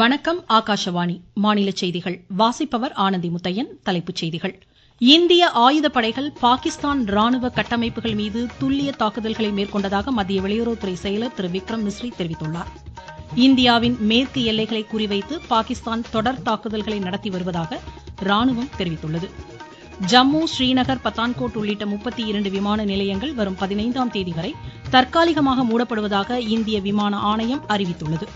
வணக்கம் ஆகாஷவாணி. மாநில செய்திகள். வாசிப்பவர் ஆனந்தி முத்தையன். தலைப்புச் செய்திகள். இந்திய ஆயுதப்படைகள் பாகிஸ்தான் ராணுவ கட்டமைப்புகள் மீது துல்லிய தாக்குதல்களை மேற்கொண்டதாக மத்திய வெளியுறவுத்துறை செயலர் திரு விக்ரம் மிஸ்ரி தெரிவித்துள்ளார். இந்தியாவின் மேற்கு எல்லைகளை குறிவைத்து பாகிஸ்தான் தொடர் தாக்குதல்களை நடத்தி வருவதாக ராணுவம் தெரிவித்துள்ளது. ஜம்மு ஸ்ரீநகர் பத்தான்கோட் உள்ளிட்ட முப்பத்தி இரண்டு விமான நிலையங்கள் வரும் பதினைந்தாம் தேதி வரை தற்காலிகமாக மூடப்படுவதாக இந்திய விமான ஆணையம் அறிவித்துள்ளது.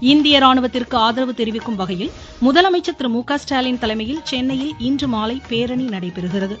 இந்திய ராணுவத்திற்கு ஆதரவு தெரிவிக்கும் வகையில் முதலமைச்சர் திரு மு க ஸ்டாலின் தலைமையில் சென்னையில் இன்று மாலை பேரணி நடைபெறுகிறது.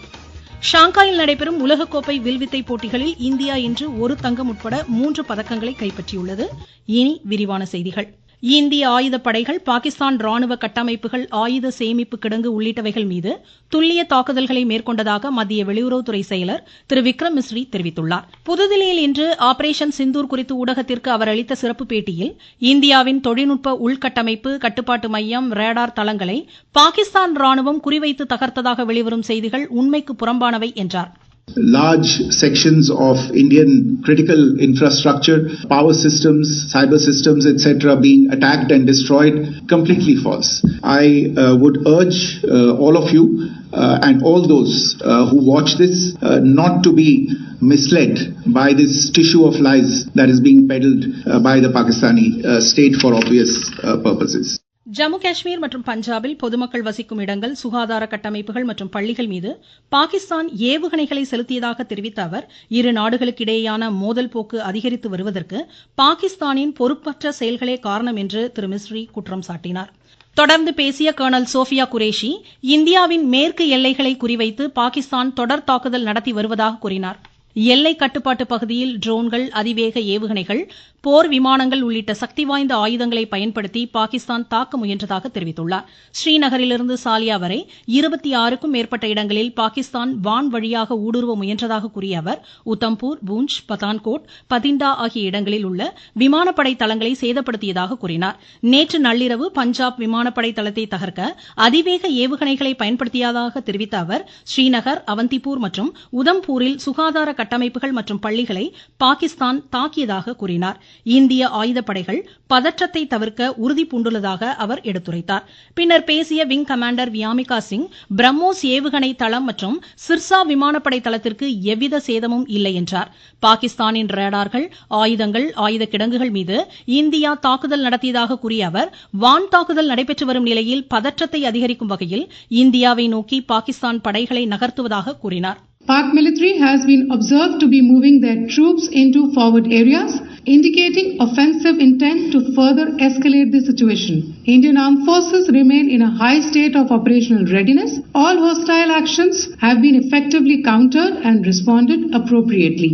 ஷாங்காயில் நடைபெறும் உலகக்கோப்பை வில்வித்தை போட்டிகளில் இந்தியா இன்று ஒரு தங்கம் உட்பட மூன்று பதக்கங்களை கைப்பற்றியுள்ளது. இனி விரிவான செய்திகள். இந்திய ஆயுதப்படைகள் பாகிஸ்தான் ராணுவ கட்டமைப்புகள் ஆயுத சேமிப்பு கிடங்கு உள்ளிட்டவைகள் மீது துல்லிய தாக்குதல்களை மேற்கொண்டதாக மத்திய வெளியுறவுத்துறை செயலர் திரு விக்ரம் மிஸ்ரி தெரிவித்துள்ளார். புதுதில்லியில் இன்று ஆபரேஷன் சிந்தூர் குறித்து ஊடகத்திற்கு அவர் அளித்த சிறப்பு பேட்டியில் இந்தியாவின் தொழில்நுட்ப உள்கட்டமைப்பு கட்டுப்பாட்டு மையம் ரேடார் தளங்களை பாகிஸ்தான் ராணுவம் குறிவைத்து தகர்த்ததாக வெளிவரும் செய்திகள் உண்மைக்கு புறம்பானவை என்றார். Large sections of Indian critical infrastructure, power systems, cyber systems, etc., being attacked and destroyed, completely false. I uh, would urge uh, all of you uh, and all those uh, who watch this uh, not to be misled by this tissue of lies that is being peddled uh, by the Pakistani state for obvious purposes. Jammu Kashmir மற்றும் பஞ்சாபில் பொதுமக்கள் வசிக்கும் இடங்கள் சுகாதார கட்டமைப்புகள் மற்றும் பள்ளிகள் மீது பாகிஸ்தான் ஏவுகணைகளை செலுத்தியதாக தெரிவித்த அவர் இரு நாடுகளுக்கிடையேயான மோதல் போக்கு அதிகரித்து வருவதற்கு பாகிஸ்தானின் பொறுப்பற்ற செயல்களே காரணம் என்று திரு மிஸ்ரி குற்றம் சாட்டினார். தொடர்ந்து பேசிய கர்னல் சோஃபியா குரேஷி இந்தியாவின் மேற்கு எல்லைகளை குறிவைத்து பாகிஸ்தான் தொடர் தாக்குதல் நடத்தி வருவதாக கூறினார். எல்லை கட்டுப்பாட்டு பகுதியில் ட்ரோன்கள் அதிவேக ஏவுகணைகள் போர் விமானங்கள் உள்ளிட்ட சக்தி வாய்ந்த ஆயுதங்களை பயன்படுத்தி பாகிஸ்தான் தாக்க முயன்றதாக தெரிவித்துள்ளார். ஸ்ரீநகரிலிருந்து சாலியா வரை இருபத்தி ஆறுக்கும் மேற்பட்ட இடங்களில் பாகிஸ்தான் வான் வழியாக ஊடுருவ முயன்றதாக கூறிய அவர் உத்தம்பூர் பூஞ்ச் பதான்கோட் பதிண்டா ஆகிய இடங்களில் உள்ள விமானப்படை தளங்களை சேதப்படுத்தியதாக கூறினார். நேற்று நள்ளிரவு பஞ்சாப் விமானப்படை தளத்தை தகர்க்க அதிவேக ஏவுகணைகளை பயன்படுத்தியதாக தெரிவித்த அவர் ஸ்ரீநகர் அவந்திப்பூர் மற்றும் உதம்பூரில் சுகாதார கட்டமைப்புகள் மற்றும் பள்ளிகளை பாகிஸ்தான் தாக்கியதாக கூறினார். இந்திய ஆயுதப்படைகள் பதற்றத்தை தவிர்க்க உறுதிபூண்டுள்ளதாக அவர் எடுத்துரைத்தார். பின்னர் பேசிய விங் கமாண்டர் வியாமிகா சிங் பிரம்மோஸ் ஏவுகணை தளம் மற்றும் சிர்சா விமானப்படை தளத்திற்கு எவ்வித சேதமும் இல்லை என்றார். பாகிஸ்தானின் ரேடார்கள் ஆயுதங்கள் ஆயுத கிடங்குகள் மீது இந்தியா தாக்குதல் நடத்தியதாக கூறிய அவர் வான் தாக்குதல் நடைபெற்று வரும் நிலையில் பதற்றத்தை அதிகரிக்கும் வகையில் இந்தியாவை நோக்கி பாகிஸ்தான் படைகளை நகர்த்துவதாக கூறினார். Pak military has been observed to be moving their troops into forward areas, indicating offensive intent to further escalate the situation. Indian armed forces remain in a high state of operational readiness. All hostile actions have been effectively countered and responded appropriately.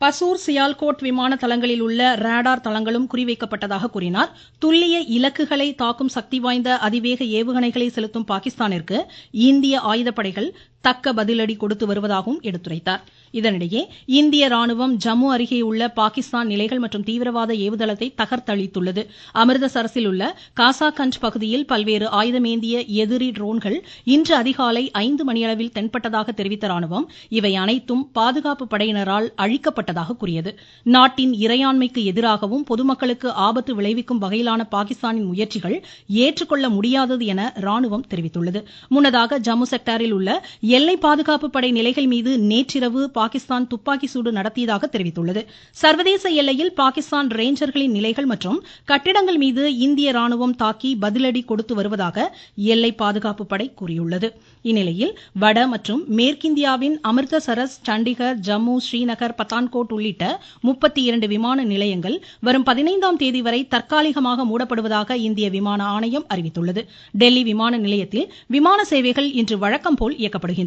Pasur Sialkot விமான தளங்களில் உள்ள radar தளங்களும் குறிவைக்கப்பட்டதாக கூறினார் துல்லிய இலக்குகளை தாக்கும் சக்தி வாய்ந்த அதிவேக ஏவுகணைகளை செலுத்தும் பாகிஸ்தானிற்கு இந்திய ஆயுதப்படைகள் தக்க பதிலடி கொடுத்து வருவதாகவும் எடுத்துரைத்தார். இதனிடையே இந்திய ராணுவம் ஜம்மு அருகே உள்ள பாகிஸ்தான் நிலைகள் மற்றும் தீவிரவாத ஏவுதளத்தை தகர்த்தளித்துள்ளது அமிர்தசரஸில் உள்ள காசாகஞ்ச் பகுதியில் பல்வேறு ஆயுதமேந்திய எதிரி ட்ரோன்கள் இன்று அதிகாலை ஐந்து மணியளவில் தென்பட்டதாக தெரிவித்த ராணுவம் இவை அனைத்தும் பாதுகாப்பு படையினரால் அழிக்கப்பட்டதாக கூறியது. நாட்டின் இறையாண்மைக்கு எதிராகவும் பொதுமக்களுக்கு ஆபத்து விளைவிக்கும் வகையிலான பாகிஸ்தானின் முயற்சிகள் ஏற்றுக்கொள்ள முடியாதது என ராணுவம் தெரிவித்துள்ளது. முன்னதாக ஜம்மு செக்டாரில் உள்ள எல்லை பாதுகாப்பு படை நிலைகள் மீது நேற்றிரவு பாகிஸ்தான் துப்பாக்கி சூடு நடத்தியதாக தெரிவித்துள்ளது. சர்வதேச எல்லையில் பாகிஸ்தான் ரேஞ்சர்களின் நிலைகள் மற்றும் கட்டிடங்கள் மீது இந்திய ராணுவம் தாக்கி பதிலடி கொடுத்து வருவதாக எல்லை பாதுகாப்பு படை கூறியுள்ளது. இந்நிலையில் வட மற்றும் மேற்கிந்தியாவின் அமிர்தசரஸ் சண்டிகர் ஜம்மு ஸ்ரீநகர் பத்தான்கோட் உள்ளிட்ட முப்பத்தி இரண்டு விமான நிலையங்கள் வரும் பதினைந்தாம் தேதி வரை தற்காலிகமாக மூடப்படுவதாக இந்திய விமான ஆணையம் அறிவித்துள்ளது. டெல்லி விமான நிலையத்தில் விமான சேவைகள் இன்று வழக்கம் போல் இயக்கப்படுகின்றன.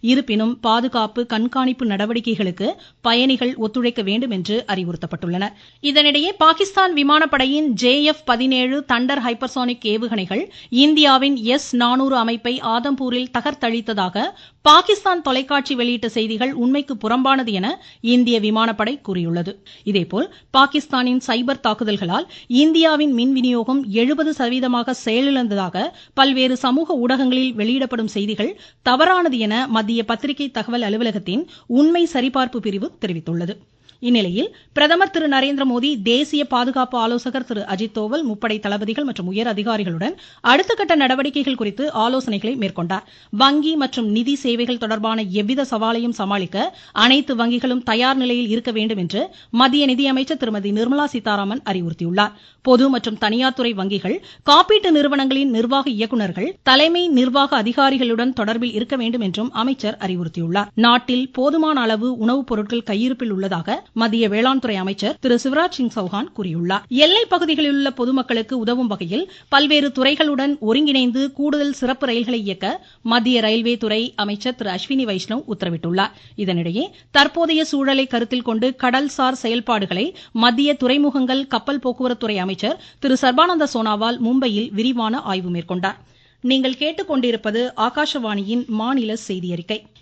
இருப்பினும் பாதுகாப்பு கண்காணிப்பு நடவடிக்கைகளுக்கு பயணிகள் ஒத்துழைக்க வேண்டும் என்று அறிவுறுத்தப்பட்டுள்ளனர் இதனிடையே பாகிஸ்தான் விமானப்படையின் ஜே எஃப் பதினேழு தண்டர் ஹைப்பர்சானிக் ஏவுகணைகள் இந்தியாவின் எஸ் நானூறு அமைப்பை ஆதம்பூரில் தகர்த்தளித்ததாக பாகிஸ்தான் பாகிஸ்தான் தொலைக்காட்சி வெளியிட்ட செய்திகள் உண்மைக்கு புறம்பானது என இந்திய விமானப்படை கூறியுள்ளது. இதேபோல் பாகிஸ்தானின் சைபர் தாக்குதல்களால் இந்தியாவின் மின் விநியோகம் எழுபது சதவீதமாக செயலிழந்ததாக பல்வேறு சமூக ஊடகங்களில் வெளியிடப்படும் செய்திகள் தவறானது என மத்திய பத்திரிகை தகவல் அலுவலகத்தின் உண்மை சரிபார்ப்பு பிரிவு தெரிவித்துள்ளது. இந்நிலையில் பிரதமர் திரு நரேந்திர மோடி தேசிய பாதுகாப்பு ஆலோசகர் திரு அஜித் தோவல் முப்படை தளபதிகள் மற்றும் உயர் அதிகாரிகளுடன் அடுத்தகட்ட நடவடிக்கைகள் குறித்து ஆலோசனைகளை மேற்கொண்டார். வங்கி மற்றும் நிதி சேவைகள் தொடர்பான எவ்வித சவாலையும் சமாளிக்க அனைத்து வங்கிகளும் தயார் நிலையில் இருக்க வேண்டும் என்று மத்திய நிதியமைச்சர் திருமதி நிர்மலா சீதாராமன் அறிவுறுத்தியுள்ளார். பொது மற்றும் தனியார் துறை வங்கிகள் காப்பீட்டு நிறுவனங்களின் நிர்வாக இயக்குநர்கள் தலைமை நிர்வாக அதிகாரிகளுடன் தொடர்பில் இருக்க வேண்டும் என்றும் அமைச்சர் அறிவுறுத்தியுள்ளார். நாட்டில் போதுமான அளவு உணவுப் பொருட்கள் கையிருப்பில் உள்ளதாக மத்திய வேளாண் துறை அமைச்சர் திரு சிவராஜ் சிங் சௌஹான் கூறியுள்ளார். எல்லைப் பகுதிகளில் உள்ள பொதுமக்களுக்கு உதவும் வகையில் பல்வேறு துறைகளுடன் ஒருங்கிணைந்து கூடுதல் சிறப்பு ரயில்களை இயக்க மத்திய ரயில்வே துறை அமைச்சர் திரு அஸ்வினி வைஷ்ணவ் உத்தரவிட்டுள்ளார். இதனிடையே தற்போதைய சூழலை கருத்தில் கொண்டு கடல்சார் செயல்பாடுகளை மத்திய துறைமுகங்கள் கப்பல் போக்குவரத்துறை அமைச்சர் திரு சர்பானந்த சோனாவால் மும்பையில் விரிவான ஆய்வு மேற்கொண்டார்.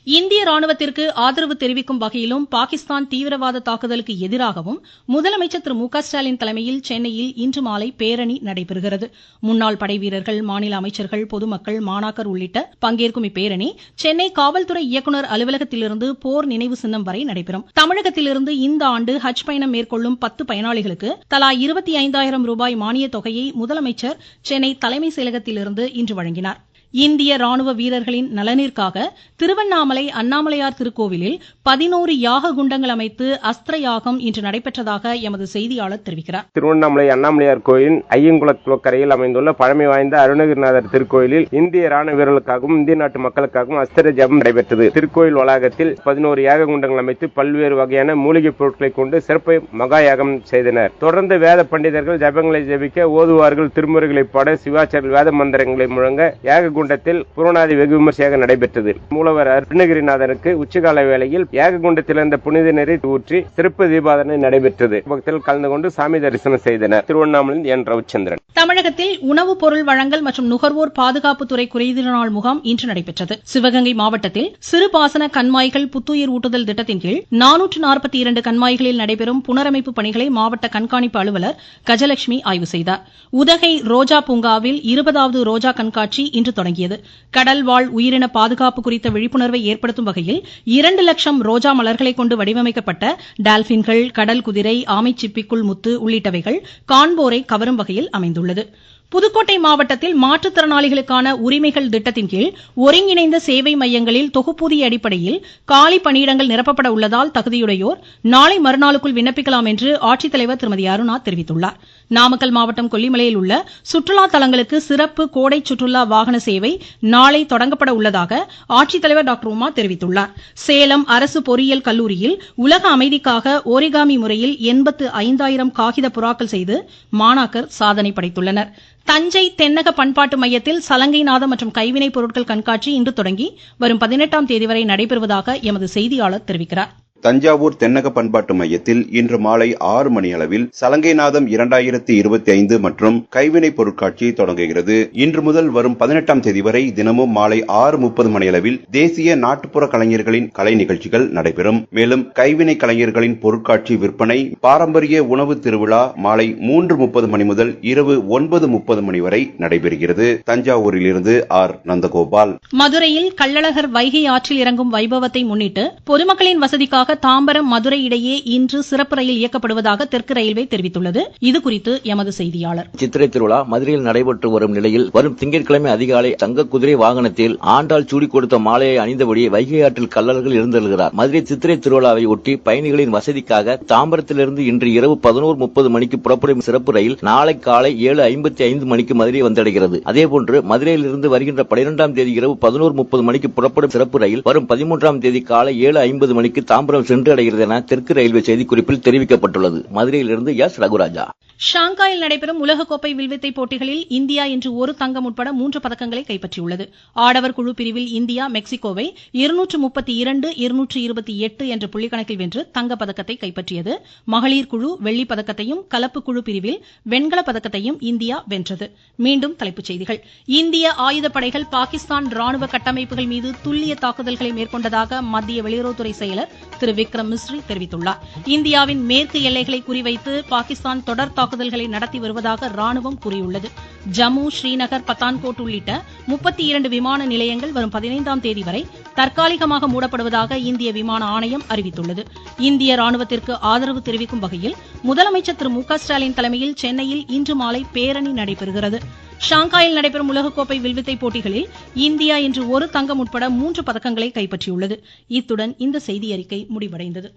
இந்திய ராணுவத்திற்கு ஆதரவு தெரிவிக்கும் வகையிலும் பாகிஸ்தான் தீவிரவாத தாக்குதலுக்கு எதிராகவும் முதலமைச்சர் திரு மு க ஸ்டாலின் தலைமையில் சென்னையில் இன்று மாலை பேரணி நடைபெறுகிறது. முன்னாள் படைவீரர்கள் மாநில அமைச்சர்கள் பொதுமக்கள் மாணாக்கர் உள்ளிட்ட பங்கேற்கும் இப்பேரணி சென்னை காவல்துறை இயக்குநர் அலுவலகத்திலிருந்து போர் நினைவு சின்னம் வரை நடைபெறும். தமிழகத்திலிருந்து இந்த ஆண்டு ஹஜ் பயணம் மேற்கொள்ளும் பத்து பயனாளிகளுக்கு தலா இருபத்தி ஐந்தாயிரம் ரூபாய் மானியத் தொகையை முதலமைச்சர் சென்னை தலைமை செயலகத்திலிருந்து இன்று வழங்கினார். இந்திய ராணுவ வீரர்களின் நலனிற்காக திருவண்ணாமலை அண்ணாமலையார் திருக்கோவிலில் பதினோரு யாக குண்டங்கள் அமைத்து அஸ்திர யாகம் இன்று நடைபெற்றதாக எமது செய்தியாளர் தெரிவிக்கிறார். திருவண்ணாமலை அண்ணாமலையார் கோயில் ஐயங்குளத்துவக்கரையில் அமைந்துள்ள பழமை வாய்ந்த அருணகிரிநாதர் திருக்கோயிலில் இந்திய ராணுவ வீரர்களுக்காகவும் இந்திய நாட்டு மக்களுக்காகவும் அஸ்திர ஜபம் நடைபெற்றது. திருக்கோயில் வளாகத்தில் பதினோரு யாக குண்டங்கள் அமைத்து பல்வேறு வகையான மூலிகைப் பொருட்களை கொண்டு சிறப்பு மகா யாகம் செய்தனர். தொடர்ந்து வேத பண்டிதர்கள் ஜபங்களை ஜபிக்க ஓதுவார்கள் திருமுறைகளை பாட சிவாச்சாரியர் வேத மந்திரங்களை முழங்க யாக குண்டத்தில் புறநாதி வெகு விமர்சையாக நடைபெற்றது. மூலவர் அருணகிரிநாதனுக்கு உச்சிகால வேளையில் யாக குண்டத்தில் இருந்த புனித நீரை ஊற்றி சிறப்பு தீபாதனை நடைபெற்றது. பக்தர்கள் கலந்து கொண்டு சாமி தரிசனம் செய்தனர். திருவண்ணாமலையில் என் ரவிச்சந்திரன். தமிழகத்தில் உணவுப் பொருள் வழங்கல் மற்றும் நுகர்வோர் பாதுகாப்புத்துறை குறைதீர் நாள் முகாம் இன்று நடைபெற்றது. சிவகங்கை மாவட்டத்தில் சிறுபாசன கண்மாய்கள் புத்துயிர் ஊட்டுதல் திட்டத்தின் கீழ் நானூற்று நாற்பத்தி இரண்டு கண்மாய்களில் நடைபெறும் புனரமைப்பு பணிகளை மாவட்ட கண்காணிப்பு அலுவலர் கஜலட்சுமி ஆய்வு செய்தார். உதகை ரோஜா பூங்காவில் இருபதாவது ரோஜா கண்காட்சி இன்று தொடங்கி வழங்கியது. கடல்வாழ் உயிரின பாதுகாப்பு குறித்த விழிப்புணர்வை ஏற்படுத்தும் வகையில் இரண்டு லட்சம் ரோஜா மலர்களை கொண்டு வடிவமைக்கப்பட்ட டால்பின்கள் கடல் குதிரை ஆமைச்சிப்பிக்குள் முத்து உள்ளிட்டவைகள் காண்போரை கவரும் வகையில் அமைந்துள்ளது. புதுக்கோட்டை மாவட்டத்தில் மாற்றுத்திறனாளிகளுக்கான உரிமைகள் திட்டத்தின் கீழ் ஒருங்கிணைந்த சேவை மையங்களில் தொகுப்பூதிய அடிப்படையில் காலி பணியிடங்கள் நிரப்பப்பட உள்ளதால் தகுதியுடையோர் நாளை மறுநாளுக்குள் விண்ணப்பிக்கலாம் என்று ஆட்சித்தலைவர் திருமதி அருணா தெரிவித்துள்ளார். நாமக்கல் மாவட்டம் கொல்லிமலையில் உள்ள சுற்றுலா தலங்களுக்கு சிறப்பு கோடை சுற்றுலா வாகன சேவை நாளை தொடங்கப்பட உள்ளதாக ஆட்சித்தலைவர் டாக்டர் உமா தெரிவித்துள்ளார். சேலம் அரசு பொறியியல் கல்லூரியில் உலக அமைதிக்காக ஓரிகாமி முறையில் எண்பத்து ஐந்தாயிரம் காகித புறாக்கள் செய்து மாணாக்கர் சாதனை படைத்துள்ளனர். தஞ்சை தென்னக பண்பாட்டு மையத்தில் சலங்கை நாதம் மற்றும் கைவினைப் பொருட்கள் கண்காட்சி இன்று தொடங்கி வரும் பதினெட்டாம் தேதி வரை நடைபெறுவதாக எமது செய்தியாளர் தெரிவிக்கிறார். தஞ்சாவூர் தென்னக பண்பாட்டு மையத்தில் இன்று மாலை ஆறு மணி அளவில் சலங்கைநாதம் இரண்டாயிரத்தி இருபத்தி ஐந்து மற்றும் கைவினைப் பொருட்காட்சி தொடங்குகிறது. இன்று முதல் வரும் பதினெட்டாம் தேதி வரை தினமும் மாலை ஆறு முப்பது மணி அளவில் தேசிய நாட்டுப்புற கலைஞர்களின் கலை நிகழ்ச்சிகள் நடைபெறும். மேலும் கைவினை கலைஞர்களின் பொருட்காட்சி விற்பனை பாரம்பரிய உணவு திருவிழா மாலை மூன்று முப்பது மணி முதல் இரவு ஒன்பது முப்பது மணி வரை நடைபெறுகிறது. தஞ்சாவூரிலிருந்து ஆர். நந்தகோபால். மதுரையில் கள்ளழகர் வைகை ஆற்றில் இறங்கும் வைபவத்தை முன்னிட்டு பொதுமக்களின் வசதிக்காக தாம்பரம் மதுரை இடையே இன்று சிறப்பு ரயில் இயக்கப்படுவதாக தெற்கு ரயில்வே தெரிவித்துள்ளது. இதுகுறித்து எமது செய்தியாளர். சித்திரை திருவிழா மதுரையில் நடைபெற்று வரும் நிலையில் வரும் திங்கட்கிழமை அதிகாலை தங்க குதிரை வாகனத்தில் ஆண்டாள் சூடி கொடுத்த மாலையை அணிந்தபடி வைகை ஆற்றில் கல்லல்கள் எழுந்தருகிறார் மதுரை சித்திரை திருவிழாவை ஒட்டி பயணிகளின் வசதிக்காக தாம்பரத்திலிருந்து இன்று இரவு பதினோரு முப்பது மணிக்கு புறப்படும் சிறப்பு ரயில் நாளை காலை ஏழு ஐம்பத்தி ஐந்து மணிக்கு மதுரை வந்தடைகிறது. அதேபோன்று மதுரையிலிருந்து வருகின்ற பனிரெண்டாம் தேதி இரவு பதினோரு முப்பது மணிக்கு புறப்படும் சிறப்பு ரயில் வரும் பதிமூன்றாம் தேதி காலை ஏழு ஐம்பது மணிக்கு தாம்பரம் சென்று சென்றடைகிறது என தெற்கு ரயில்வே செய்திக்குறிப்பில் தெரிவிக்கப்பட்டுள்ளது. மதுரையிலிருந்து எஸ். ரகுராஜா. ஷாங்காயில் நடைபெறும் உலகக்கோப்பை வில்வித்தை போட்டிகளில் இந்தியா இன்று ஒரு தங்கம் உட்பட மூன்று பதக்கங்களை கைப்பற்றியுள்ளது. ஆடவர் குழு பிரிவில் இந்தியா மெக்சிகோவை இருநூற்று முப்பத்தி இரண்டு இருநூற்று இருபத்தி எட்டு என்ற புள்ளிக்கணக்கில் வென்று தங்கப்பதக்கத்தை கைப்பற்றியது. மகளிர் குழு வெள்ளிப் பதக்கத்தையும் கலப்பு குழு பிரிவில் வெண்கலப் பதக்கத்தையும் இந்தியா வென்றது. மீண்டும் தலைப்புச் செய்திகள். இந்திய ஆயுதப்படைகள் பாகிஸ்தான் ராணுவ கட்டமைப்புகள் மீது துல்லிய தாக்குதல்களை மேற்கொண்டதாக மத்திய வெளியுறவுத்துறை செயலர் திரு. திரு விக்ரம் மிஸ்ரி தெரிவித்துள்ளார். இந்தியாவின் மேற்கு எல்லைகளை குறிவைத்து பாகிஸ்தான் தொடர் தாக்குதல்களை நடத்தி வருவதாக ராணுவம் கூறியுள்ளது. ஜம்மு ஸ்ரீநகர் பத்தான்கோட் உள்ளிட்ட முப்பத்தி இரண்டு விமான நிலையங்கள் வரும் பதினைந்தாம் தேதி வரை தற்காலிகமாக மூடப்படுவதாக இந்திய விமான ஆணையம் அறிவித்துள்ளது. இந்திய ராணுவத்திற்கு ஆதரவு தெரிவிக்கும் வகையில் முதலமைச்சர் திரு மு க ஸ்டாலின் தலைமையில் சென்னையில் இன்று மாலை பேரணி நடைபெறுகிறது. ஷாங்காயில் நடைபெறும் உலகக்கோப்பை வில்வித்தை போட்டிகளில் இந்தியா இன்று ஒரு தங்கம் உட்பட மூன்று பதக்கங்களை கைப்பற்றியுள்ளது. இத்துடன் இந்த செய்தியறிக்கை முடிவடைந்தது.